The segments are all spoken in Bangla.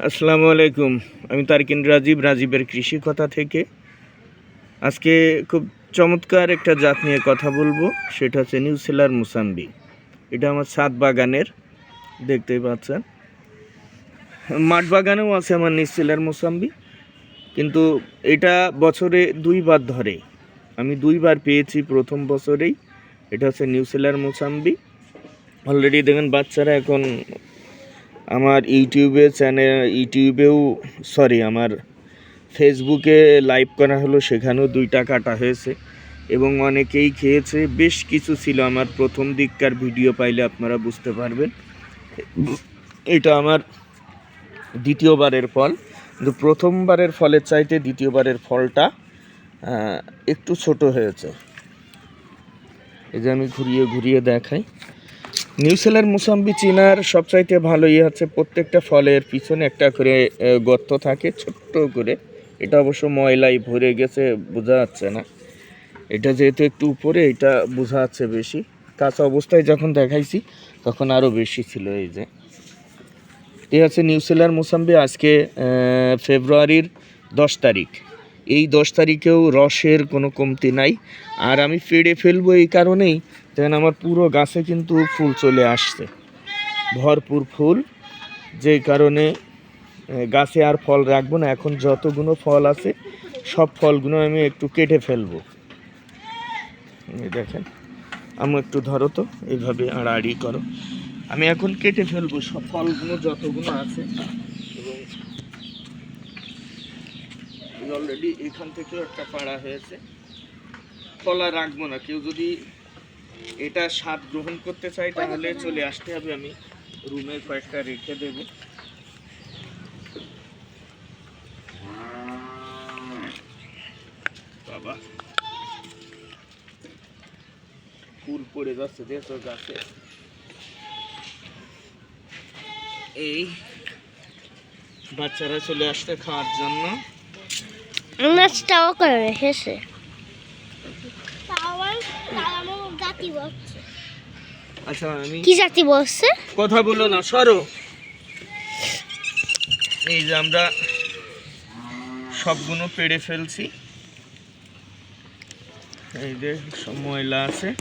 আসসালামু আলাইকুম। আমি তারকিন রাজীব, রাজীবের কৃষি কথা থেকে। আজকে খুব চমৎকার একটা জাত নিয়ে কথা বলব, সেটা হচ্ছে নিউসেলার মুসাম্বি। এটা আমার ছাদ বাগানের, দেখতেই পাচ্ছেন। মাঠ বাগানেও আছে আমার নিউসেলার মুসাম্বি, কিন্তু এটা বছরে দুইবার ধরে। আমি দুইবার পেয়েছি প্রথম বছরেই। এটা হচ্ছে নিউসেলার মুসাম্বি। অলরেডি দেখেন, বাচ্চারা এখন আমার ইউটিউবে চ্যানেল ইউটিউবেও সরি আমার ফেসবুকে লাইভ করা হলো, সেখানেও দুইটা কাটা হয়েছে। এবং অনেকেই খেয়েছে, বেশ কিছু ছিল আমার। প্রথম দিককার ভিডিও পাইলে আপনারা বুঝতে পারবেন। এটা আমার দ্বিতীয়বারের ফল। কিন্তু প্রথমবারের ফলের চাইতে দ্বিতীয়বারের ফলটা একটু ছোট হয়েছে। এই যে আমি ঘুরিয়ে ঘুরিয়ে দেখাই। নিউসেলার মুসাম্বি চিনার সবচাইতে ভালো ইয়ে হচ্ছে প্রত্যেকটা ফলের পিছনে একটা করে গর্ত থাকে, ছোট্ট করে। এটা অবশ্য ময়লাই ভরে গেছে, বোঝা যাচ্ছে না। এটা যেহেতু একটু উপরে, এটা বোঝা যাচ্ছে বেশি। কাঁচা অবস্থায় যখন দেখাইছি, তখন আরও বেশি ছিল এই যে। এই হচ্ছে নিউসেলার মুসাম্বি, আজকে ফেব্রুয়ারির দশ তারিখ। এই দশ তারিখেও রসের কোনো কমতি নাই। আর আমি ফেড়ে ফেলব এই কারণেই দেখেন আমার পুরো গাছে কিন্তু ফুল চলে আসছে। ভরপুর ফুল, যেই কারণে গাছে আর ফল রাখব না। এখন যতগুলো ফল আছে, সব ফলগুলো আমি একটু কেটে ফেলব। দেখেন আমি একটু ধরো তো, এইভাবে আড়াআড়ি করো। আমি এখন কেটে ফেলব সব ফলগুলো, যতগুলো আছে এবং অলরেডি এখান থেকেও একটা পাড়া হয়েছে। আর রাখব না কেউ যদি এটা স্বাদ গ্রহণ করতে চাই তাহলে চলে আসতে হবে আমি রুমে কয়েকটা রেখে দেব। বাবা ফুল পড়ে যাচ্ছে দেখো গাছে এই বাচ্চারা চলে আসতে খাওয়ার জন্য। করে রেখেছে আচ্ছা আমি কি জাতি বলছে? কথা বলো না সরো। এই যে আমরা সবগুলো পেড়ে ফেলছি। এই যে সব ময়লা আছে।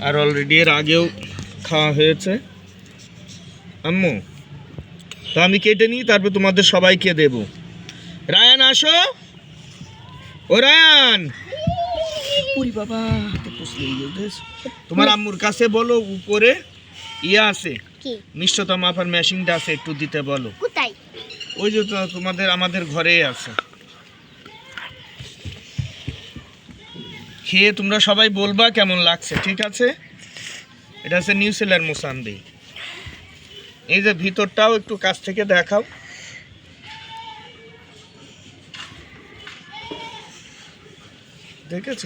আর অলরেডি এর আগেও খাওয়া হয়েছে। আম্মু তো আমি কেটে নিই তারপর তোমাদের সবাইকে দেব। রায়ান আসো। ও রায়ান উরি বাবা। তোমার আম্মুর কাছে বলো উপরে ইয়ে আছে। মিষ্টতা মাপার মেশিনটা আছে একটু দিতে বলো। কোথায়? ওই যে তোমাদের আমাদের ঘরেই আছে। খেয়ে তোমরা সবাই বলবা কেমন লাগছে ঠিক আছে? এটা হচ্ছে নিউজিল্যান্ড মোসাম্বি। এই যে ভিতরটাও একটু কাছ থেকে দেখাও। দেখেছ?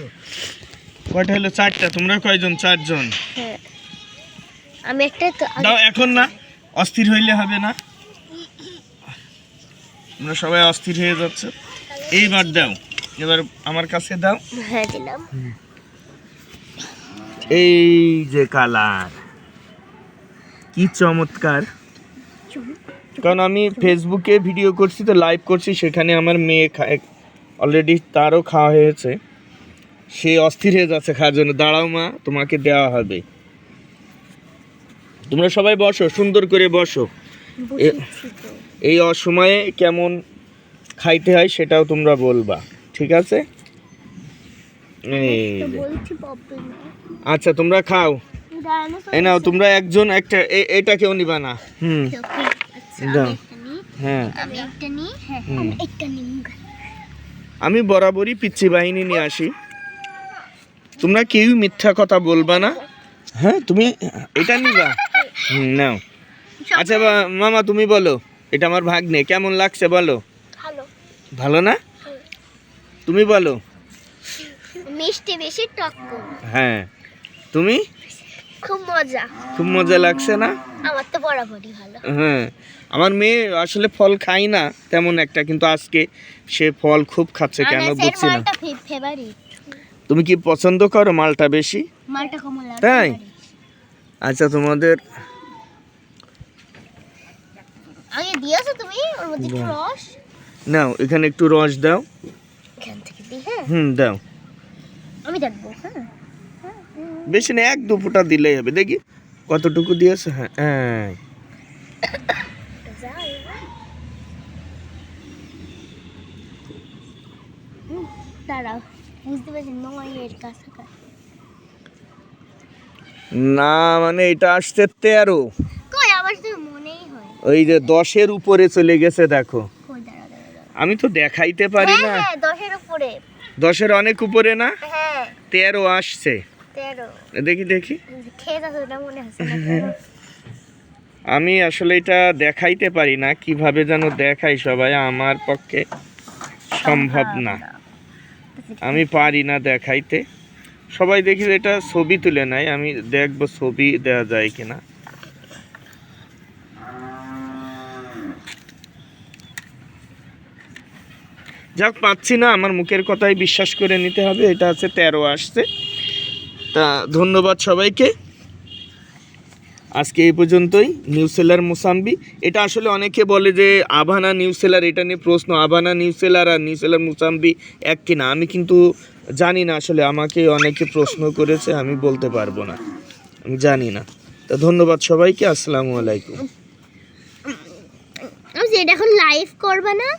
কয়টা হলো? চারটা। তোমরা কয়জন? চারজন। হ্যাঁ। আমি একটা দাও এখন না। অস্থির হইলে হবে না। তোমরা সবাই অস্থির হয়ে যাচ্ছে। এইবার দাও। এবার আমার কাছে দাও। হ্যাঁ দিলাম। এই যে কালার। কি চমৎকার। কারণ আমি ফেসবুকে ভিডিও করছি তো লাইভ করছি সেখানে আমার মেয়ে অলরেডি তারও খাওয়া হয়েছে। সে অস্থির হয়ে যাচ্ছে খাওয়ার জন্য। দাঁড়াও মা তোমাকে দেওয়া হবে। তোমরা সবাই বসো সুন্দর করে বসো। এই অসময়ে কেমন খাইতে হয় সেটাও তোমরা বলবা ঠিক আছে? আচ্ছা তোমরা খাও। এই নাও তোমরা একজন একটা এটা কেউ নিবা না। হুম। হ্যাঁ। হ্যাঁ আমি বরাবরই পিচ্ছি বাহিনী নিয়ে আসি। তোমরা কেউ মিথ্যা কথা বলবা না। হ্যাঁ তুমি এটা নিবা। নাও। আচ্ছা মামা তুমি বলো এটা আমার ভাগ্নে কেমন লাগছে বলো? ভালো। ভালো না? তুমি বলো। মিষ্টি বেশি টক হ্যাঁ। তুমি? খুব মজা। খুব মজা লাগছে না? আমার তো বরাবরই ভালো। হ্যাঁ। আমার মেয়ে আসলে ফল খাই না তেমন একটা কিন্তু আজকে সে ফল খুব খাচ্ছে কেন বুঝছি না। তুমি কি পছন্দ করো মালটা বেশি? তাই? আচ্ছা তোমাদের। নাও এখানে একটু রস দাও। হ্যাঁ? হুম দাও। আমি হ্যাঁ? বেশি না এক দু ফোঁটা দিলেই হবে। দেখি কতটুকু দিয়েছে? হ্যাঁ হ্যাঁ দাঁড়াও। বুঝতে পারছি কাছাকাছি না মানে এটা আসছে তেরো। হয়। ওই যে দশের উপরে চলে গেছে দেখো। আমি তো দেখাইতে পারি হ্যাঁ না। হ্যাঁ দশের অনেক উপরে না? হ্যাঁ। তেরো আসছে। দেখি দেখি। আমি আসলে এটা দেখাইতে পারি না কীভাবে যেন দেখাই সবাই আমার পক্ষে সম্ভব না। আমি পারি না দেখাইতে। সবাই দেখি এটা ছবি তুলে নেয় আমি দেখব ছবি দেয়া যায় কিনা। যাক, পাচ্ছি না, আমার মুখের কথাই বিশ্বাস করে নিতে হবে, এটা আছে তেরো আসছে। তা ধন্যবাদ সবাইকে। আজকে এই পর্যন্তই। নিউ সেলার মোসাম্বি এটা আসলে অনেকে বলে যে আভানা নিউ সেলার এটা নিয়ে প্রশ্ন আভানা নিউ সেলার আর নিউ সেলার মোসাম্বি এক কিনা আমি কিন্তু জানি না আসলে, আমাকে অনেকে প্রশ্ন করেছে, আমি বলতে পারব না। আমি জানি না। তা ধন্যবাদ সবাইকে, আসসালামু আলাইকুম। এখন লাইভ করবে না